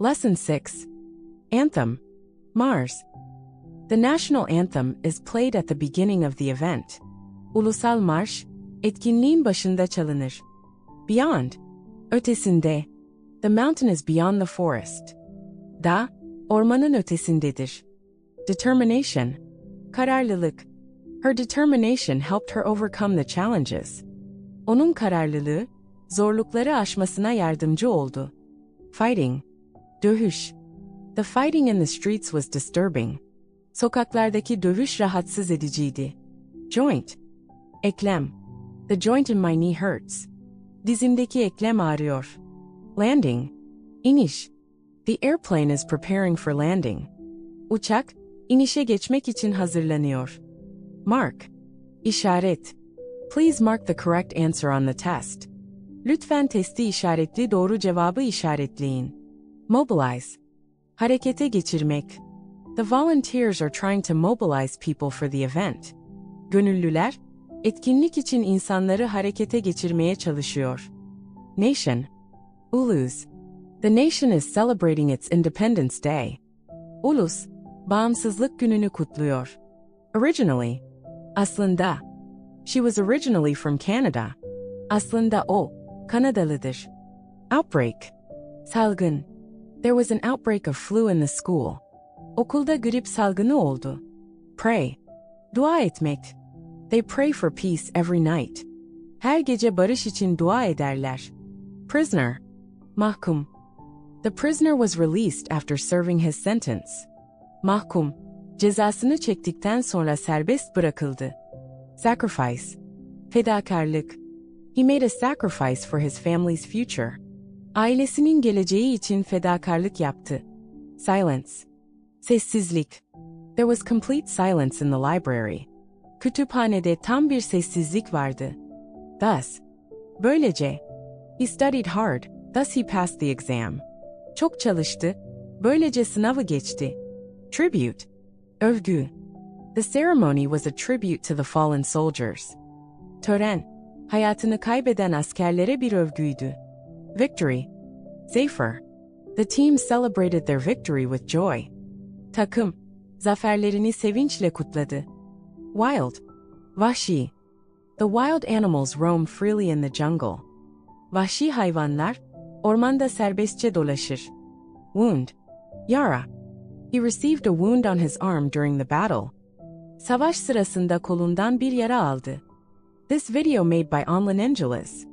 Lesson 6 Anthem Mars. The national anthem is played at the beginning of the event. Ulusal marş, etkinliğin başında çalınır. Beyond, ötesinde. The mountain is beyond the forest. Da, ormanın ötesindedir. Determination, kararlılık. Her determination helped her overcome the challenges. Onun kararlılığı, zorlukları aşmasına yardımcı oldu. Fighting, dövüş. The fighting in the streets was disturbing. Sokaklardaki dövüş rahatsız ediciydi. Joint, eklem. The joint in my knee hurts. Dizimdeki eklem ağrıyor. Landing, iniş. The airplane is preparing for landing. Uçak, inişe geçmek için hazırlanıyor. Mark, işaret. Please mark the correct answer on the test. Lütfen testi işaretli doğru cevabı işaretleyin. Mobilize, harekete geçirmek. The volunteers are trying to mobilize people for the event. Gönüllüler, etkinlik için insanları harekete geçirmeye çalışıyor. Nation, Ulus. The nation is celebrating its Independence Day. Ulus, bağımsızlık gününü kutluyor. Originally, aslında. She was originally from Canada. Aslında o, Kanadalıdır. Outbreak, salgın. There was an outbreak of flu in the school. Okulda grip salgını oldu. Pray, dua etmek. They pray for peace every night. Her gece barış için dua ederler. Prisoner, mahkum. The prisoner was released after serving his sentence. Mahkum, cezasını çektikten sonra serbest bırakıldı. Sacrifice, fedakarlık. He made a sacrifice for his family's future. Ailesinin geleceği için fedakarlık yaptı. Silence, sessizlik. There was complete silence in the library. Kütüphanede tam bir sessizlik vardı. Thus, böylece, he studied hard, thus he passed the exam. Çok çalıştı, böylece sınavı geçti. Tribute, övgü. The ceremony was a tribute to the fallen soldiers. Tören, hayatını kaybeden askerlere bir övgüydü. Victory, safer. The team celebrated their victory with joy. Takım, zaferlerini sevinçle kutladı. Wild, vahşi. The wild animals roam freely in the jungle. Vahşi hayvanlar, ormanda serbestçe dolaşır. Wound, yara. He received a wound on his arm during the battle. Savaş sırasında kolundan bir yara aldı. This video made by Onlin Angeles.